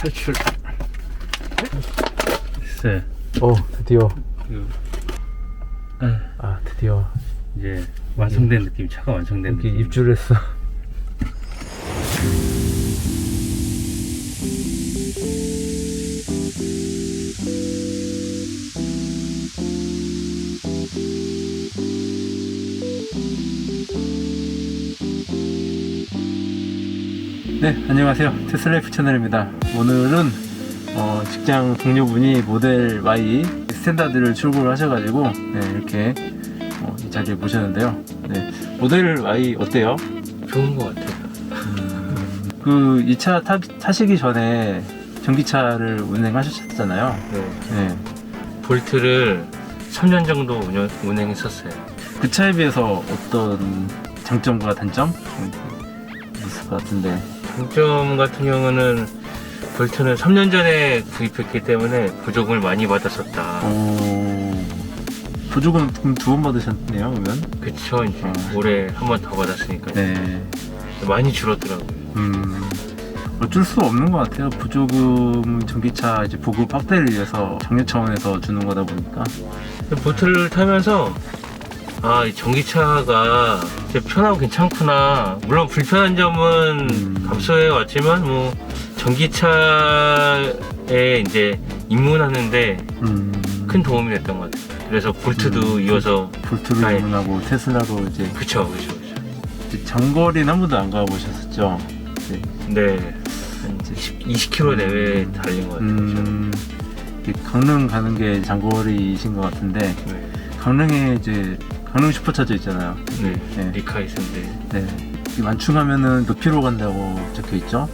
탈출. 됐어요. 오 드디어 이거, 아, 아 드디어 이제 완성된 느낌, 차가 완성된 여기 느낌. 입주를 했어 네 안녕하세요 테슬라이프 채널입니다 오늘은 어, 직장 동료분이 모델 Y 스탠다드를 출고를 하셔가지고 네, 이렇게 어, 이 자리에 모셨는데요 네, 모델 Y 어때요? 좋은 것 같아요. 그이 차 타시기 전에 전기차를 운행하셨잖아요. 네. 네. 볼트를 3년 정도 운영, 운행했었어요. 그 차에 비해서 어떤 장점과 단점 있을 것 같은데. 장점 같은 경우는 볼트는 3년 전에 구입했기 때문에 부족을 많이 받았었다. 어... 보조금 그럼 두 번 받으셨네요, 그러면? 그쵸, 이제 어. 올해 한 번 더 받았으니까 네. 많이 줄었더라고요. 음. 어쩔 수 없는 것 같아요. 부조금 전기차 이제 보급 확대를 위해서 정례 차원에서 주는 거다 보니까. 보트를 타면서 아, 이 전기차가 진짜 편하고 괜찮구나. 물론 불편한 점은 음. 감수해 왔지만 뭐 전기차에 이제 입문하는데 음. 큰 도움이 됐던 것 같아요. 그래서 볼트도 음. 이어서 볼트로 아예. 입문하고 테슬라로 이제 그쵸, 그쵸, 그쵸. 이제 장거리는 한 번도 안 가보셨었죠? 네. 네, 한 20, 20km 내외 달린 것 같아요. 음, 강릉 가는 게 장거리이신 것 같은데. 네, 강릉에 이제 강릉 슈퍼차저 있잖아요. 네, 네. 리카이스인데 네. 이 만충하면은 몇 킬로 간다고 적혀 있죠?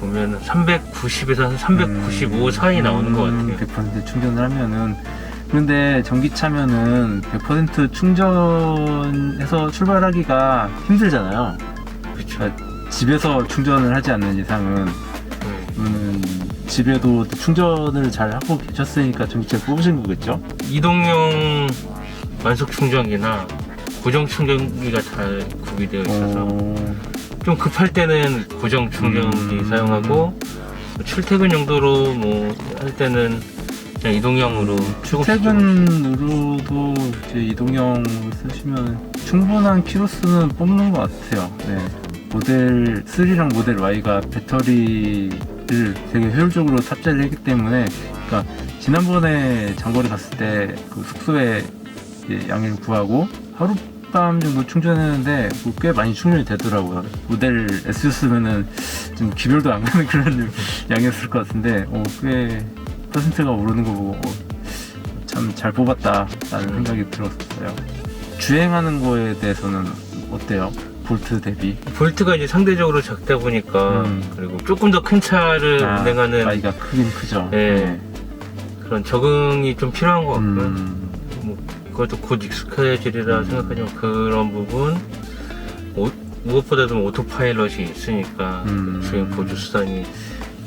보면 390에서 395 음, 사이 나오는 것 음, 같아요. 100% 충전을 하면은 그런데 전기차면은 100% 충전해서 출발하기가 힘들잖아요. 그쵸. 그러니까 집에서 충전을 하지 않는 이상은 네. 음, 집에도 또 충전을 잘 하고 계셨으니까 전기차를 뽑으신 거겠죠? 이동용 만속 충전기나 고정 충전기가 잘 구비되어 있어서 어, 좀 급할 때는 고정 충전기 음. 사용하고 출퇴근 용도로 뭐 할 때는 그냥 이동형으로 출퇴근으로도 이제 이동형 쓰시면 충분한 키로수는 뽑는 것 같아요. 네. 모델 3랑 모델 Y가 배터리를 되게 효율적으로 탑재를 했기 때문에, 그러니까 지난번에 장거리 갔을 때 그 숙소에 양해를 구하고 하룻밤 정도 충전했는데 그꽤 많이 충전이 되더라고요. 모델 S였으면은 좀 기별도 안 가는 그런 양이었을 것 같은데, 어, 꽤 퍼센트가 오르는 거 보고 어, 참잘 뽑았다 라는 생각이 들었어요. 주행하는 거에 대해서는 어때요? 볼트 대비? 볼트가 이제 상대적으로 작다 보니까 음. 그리고 조금 더 큰 차를 아, 운행하는 아이가 크긴 크죠. 네. 그런 적응이 좀 필요한 것 같고요. 음, 뭐 그것도 곧 익숙해지리라 음. 생각하지만 그런 부분 오- 무엇보다도 오토파일럿이 있으니까 음. 주행 보조 수단이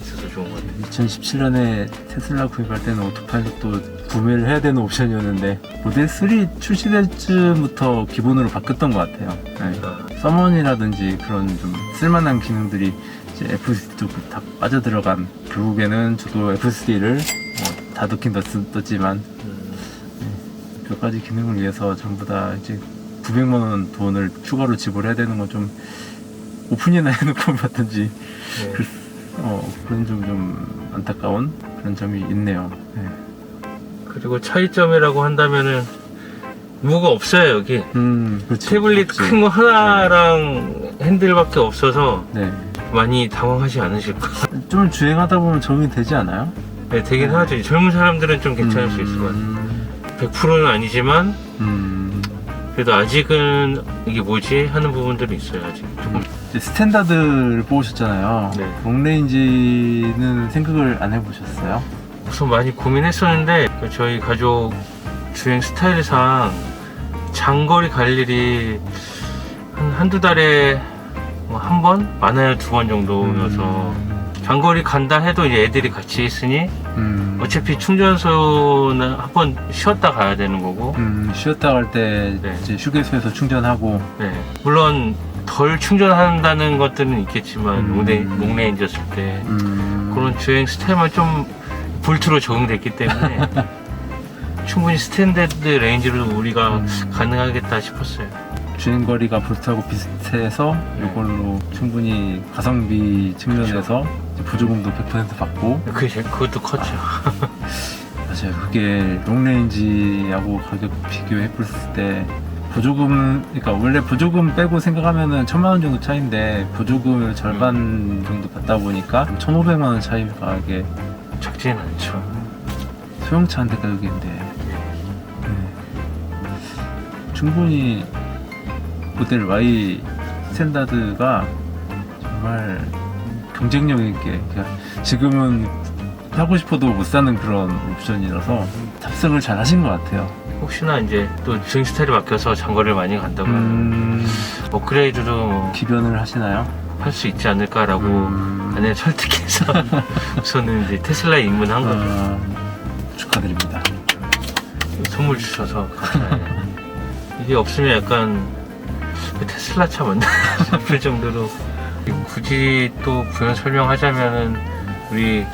있어서 좋은 것 같아요. 2017년에 테슬라 구입할 때는 오토파일럿도 구매를 해야 되는 옵션이었는데 모델 3 출시될 즈부터 기본으로 바뀌었던 것 같아요. 네. 아, 서먼이라든지 그런 좀 쓸만한 기능들이 이제 FSD도 다 빠져들어간 결국에는 저도 FSD를 뭐 다 넣긴 넣, 넣었지만 음, 몇 가지 기능을 위해서 전부 다 이제 900만 원 돈을 추가로 지불해야 되는 건 좀 오픈이나 해놓고 봤든지 네. 어, 그런 좀, 좀 안타까운 그런 점이 있네요. 네. 그리고 차이점이라고 한다면은 뭐가 없어요 여기 음, 그렇지. 태블릿. 큰 거 하나랑 핸들밖에 없어서 네. 많이 당황하지 않으실까 좀 주행하다 보면 적응이 되지 않아요? 네, 되긴 하죠 젊은 사람들은 좀 괜찮을 수 있을 것 같아요 음, 100%는 아니지만 음, 그래도 아직은 이게 뭐지 하는 부분들이 있어요 아직 조금 이제 스탠다드를 뽑으셨잖아요. 네. 롱레인지는 생각을 안 해보셨어요? 우선 많이 고민했었는데 그 저희 가족 주행 스타일상 장거리 갈 일이 한 한두 달에 뭐 한 번? 많아야 두 번 정도여서 장거리 간다 해도 이제 애들이 같이 있으니 음, 어차피 충전소는 한 번 쉬었다 가야 되는 거고 음, 쉬었다 갈 때 네. 이제 휴게소에서 충전하고 네. 물론 덜 충전한다는 것들은 있겠지만 음. 롱레, 롱레인지였을 때 음, 그런 주행 스타일만 좀 볼트로 적용됐기 때문에 충분히 스탠다드 레인지로 우리가 음. 가능하겠다 싶었어요. 주행거리가 볼트하고 비슷해서 네. 이걸로 충분히 가성비 측면에서 이제 보조금도 100% 받고 그게 제- 그것도 컸죠. 맞아요. 그게 롱레인지하고 가격 비교해 봤을 때 보조금, 그러니까 원래 보조금 빼고 생각하면은 천만 원 정도 차이인데 보조금을 절반 정도 받다 보니까 1,500만 원 차이가 이게 적지는 않죠. 소형차한테 가격인데 네. 충분히 모델 Y 스탠다드가 정말 경쟁력 있게 지금은 하고 싶어도 못 사는 그런 옵션이라서 탑승을 잘 하신 것 같아요. 혹시나 이제 또 주행 스타일이 바뀌어서 장거리를 많이 간다고 음, 업그레이드도 뭐 기변을 하시나요? 할 수 있지 않을까라고 음, 아내 설득해서 우선은 이제 테슬라에 입문한 거죠. 아, 축하드립니다. 선물 주셔서 감사해요. 이게 없으면 약간 그 테슬라 차 맞나 싶을 정도로 굳이 또 부연 설명하자면은 우리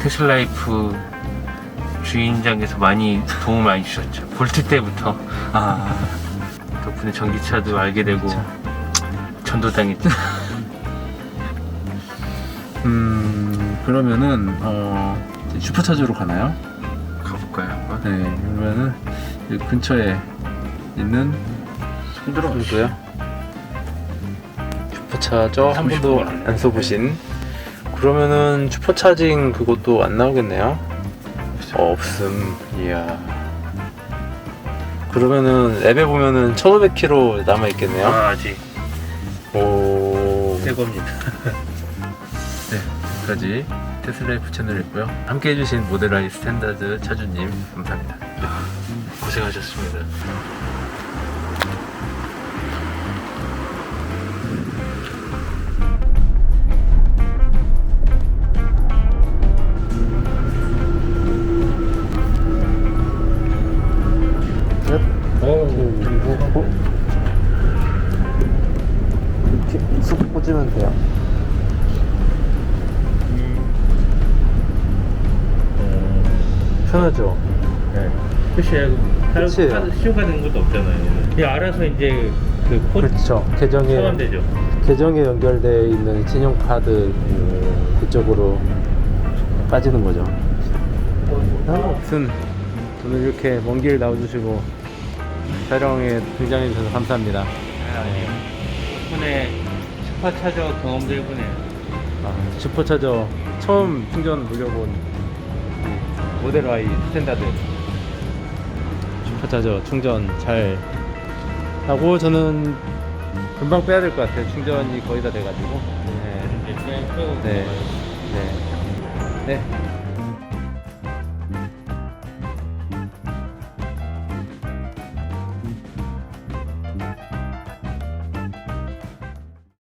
테슬라이프 주인장께서 많이 도움을 많이 주셨죠. 볼트 때부터 아, 덕분에 전기차도 알게 되고 그쵸. 전도당했죠. 음, 그러면은 어, 슈퍼차저로 가나요? 가볼까요? 네, 그러면은 이 근처에 있는 정도요? 슈퍼차저 한 번도 안 써보신 그러면은 슈퍼차징 그것도 안 나오겠네요? 어, 없음 이야 그러면은 앱에 보면은 1500km 남아 있겠네요? 아, 아직 오 새 겁니다. 네, 여기까지 테슬라 F 채널이었고요 함께 해주신 모델 아이 스탠다드 차주님 감사합니다 고생하셨습니다. 편하죠? 네. 끝이에요. 끝이에요. 시효가 된 것도 없잖아요. 그냥 알아서 이제 그 코드 그렇죠 계정에 차감되죠. 계정에 연결되어 있는 신용카드 그쪽으로 빠지는 거죠. 아무튼 오늘 이렇게 먼 길 나와주시고 촬영에 등장해 주셔서 감사합니다. 네. 덕분에 슈퍼차저 경험도 해보네요. 아, 슈퍼차저 처음 충전 물려본 이 모델 Y 스탠다드 슈퍼차저 충전 잘 하고 저는 금방 빼야 될 것 같아요. 충전이 거의 다 돼가지고. 네. 네. 네. 네.